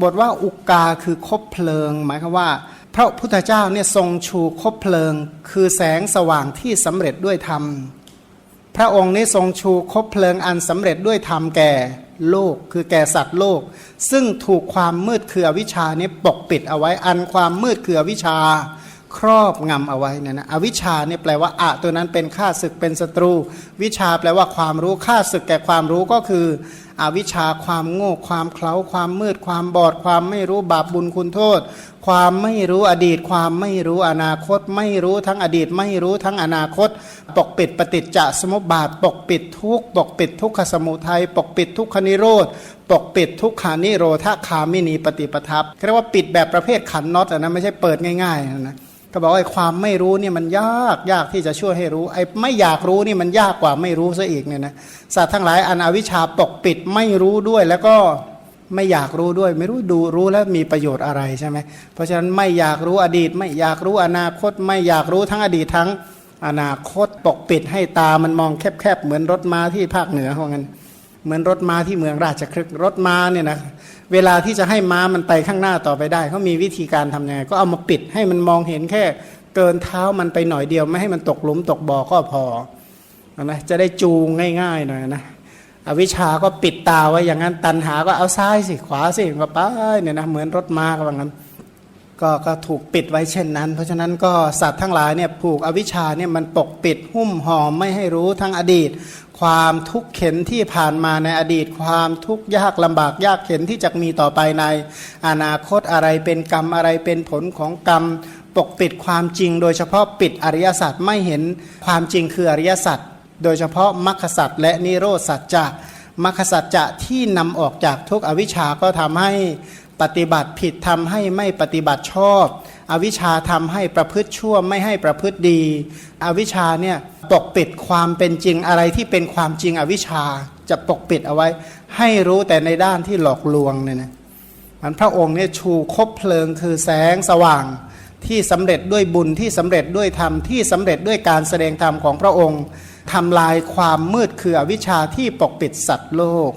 บทว่าอุกาคือคบเพลิง หมายความว่า พระพุทธเจ้าเนี่ยทรงชูคบเพลิง คือแสงสว่างที่สำเร็จด้วยธรรม พระองค์นี้ทรงชูคบเพลิงอันสำเร็จด้วยธรรมแก่โลก คือแก่สัตว์โลก ซึ่งถูกความมืดคืออวิชานี้ปกปิดเอาไว้อันความมืดคืออวิชชา ครอบงำเอาไว้เนี่ยนะอวิชชาเนี่ยแปลว่าอะตัวนั้นเป็นข้าศึกเป็นศัตรู วิชาแปลว่าความรู้ข้าศึกแก่ความรู้ก็คือ อวิชชาความโง่ความเคล้าความมืด ความบอด ความไม่รู้บาปบุญคุณโทษ ความไม่รู้อดีต ความไม่รู้อนาคต ไม่รู้ทั้งอดีต ไม่รู้ทั้งอนาคต ปกปิดปฏิจจสมุปบาท ปกปิดทุกปกปิดทุกขสมุทัยปกปิดทุกขนิโรธปกปิดทุกขานิโรธคามินีปฏิปทับเรียกว่าปิดแบบประเภทขันน็อตนะไม่ใช่เปิดง่ายๆนะ ก็บอกว่าไอ้ความไม่รู้เนี่ยมันยากยากที่จะช่วยให้รู้ไอ้ไม่อยากรู้นี่มันยากกว่าไม่รู้ซะอีกเนี่ยนะสัตว์ทั้งหลายอันอวิชชาปกปิดไม่รู้ด้วยแล้วก็ไม่อยากรู้ด้วย ไม่รู้ดูรู้แล้วมีประโยชน์อะไรใช่ไหมเพราะฉะนั้นไม่อยากรู้อดีต ไม่อยากรู้อนาคต ไม่อยากรู้ทั้งอดีตทั้งอนาคตปกปิดให้ตามันมองแคบๆเหมือนรถม้าที่ภาคเหนือขางั้นเหมือนรถม้าที่เมืองราชครึกรถม้าเนี่ยนะ เวลาที่จะให้ม้ามันไปข้างหน้าต่อไปได้เขามีวิธีการทำยังไง ก็เอามาปิดให้มันมองเห็นแค่เกินเท้ามันไปหน่อยเดียว ไม่ให้มันตกหลุมตกบ่อก็พอนะจะได้จูงง่ายๆหน่อยนะอวิชาก็ปิดตาไว้อย่างนั้นตันหาก็เอาซ้ายสิขวาสิก็ไปเนี่ยนะเหมือนรถม้าก็ว่างั้น ก็ก็ถูกปิดไว้เช่นนั้น เพราะฉะนั้นก็สัตว์ทั้งหลายเนี่ยผูกอวิชชาเนี่ยมันปกปิดหุ้มห่อไม่ให้รู้ทั้งอดีต ความทุกข์เข็นที่ผ่านมาในอดีต ความทุกข์ยากลำบากยากเข็นที่จะมีต่อไปใน อนาคตอะไรเป็นกรรมอะไรเป็นผลของกรรม ปกปิดความจริง โดยเฉพาะปิดอริยสัจไม่เห็นความจริงคืออริยสัจโดยเฉพาะมรรคสัจและนิโรธสัจจะมรรคสัจจะที่นำออกจากทุกอวิชชาก็ทำให้ ปฏิบัติผิดทำให้ไม่ปฏิบัติชอบ อวิชชาทำให้ประพฤติชั่วไม่ให้ประพฤติดี อวิชชาเนี่ยปกปิดความเป็นจริงอะไรที่เป็นความจริงอวิชชาจะปกปิดเอาไว้ ให้รู้แต่ในด้านที่หลอกลวงเนี่ยนะมันพระองค์เนี่ยชูคบเพลิงคือแสงสว่างที่สำเร็จด้วยบุญที่สำเร็จด้วยธรรมที่สำเร็จด้วยการแสดงธรรมของพระองค์ทำลายความมืดคืออวิชชาที่ปกปิดสัตว์โลก